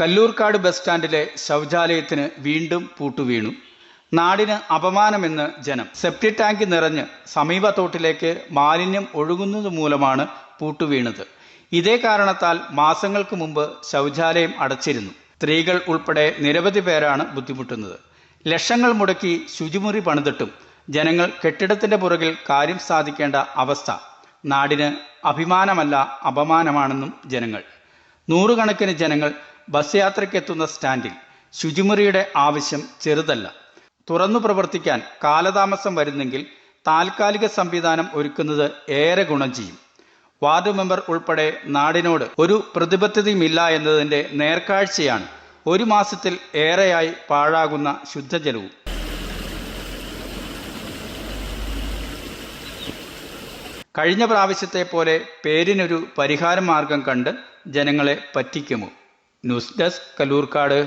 Kallurkad bus സ്റ്റാൻഡിലെ ശൗചാലയത്തിന് വീണ്ടും പൂട്ടുവീണു. നാടിന് അപമാനമെന്ന് ജനം. സെപ്റ്റി ടാങ്ക് നിറഞ്ഞ് സമീപ തോട്ടിലേക്ക് മാലിന്യം ഒഴുകുന്നത് മൂലമാണ് പൂട്ടുവീണത്. ഇതേ കാരണത്താൽ മാസങ്ങൾക്ക് മുമ്പ് ശൗചാലയം അടച്ചിരുന്നു. സ്ത്രീകൾ ഉൾപ്പെടെ നിരവധി പേരാണ് ബുദ്ധിമുട്ടുന്നത്. ലക്ഷങ്ങൾ മുടക്കി ശുചിമുറി പണിതിട്ടും ജനങ്ങൾ കെട്ടിടത്തിന്റെ പുറകിൽ കാര്യം സാധിക്കേണ്ട അവസ്ഥ. നാടിന് അഭിമാനമല്ല അപമാനമാണെന്നും ജനങ്ങൾ. നൂറുകണക്കിന് ജനങ്ങൾ ബസ് യാത്രയ്ക്കെത്തുന്ന സ്റ്റാൻഡിൽ ശുചിമുറിയുടെ ആവശ്യം ചെറുതല്ല. തുറന്നു പ്രവർത്തിക്കാൻ കാലതാമസം വരുന്നെങ്കിൽ താൽക്കാലിക സംവിധാനം ഒരുക്കുന്നത് ഏറെ ഗുണം ചെയ്യും. വാർഡ് മെമ്പർ ഉൾപ്പെടെ നാടിനോട് ഒരു പ്രതിബദ്ധതയുമില്ല എന്നതിന്റെ നേർക്കാഴ്ചയാണ് ഒരു മാസത്തിൽ ഏറെയായി പാഴാകുന്ന ശുദ്ധജലവും. കഴിഞ്ഞ പ്രാവശ്യത്തെ പോലെ പേരിനൊരു പരിഹാര മാർഗം കണ്ട് ജനങ്ങളെ പറ്റിക്കുമോ? News desk Kallurkad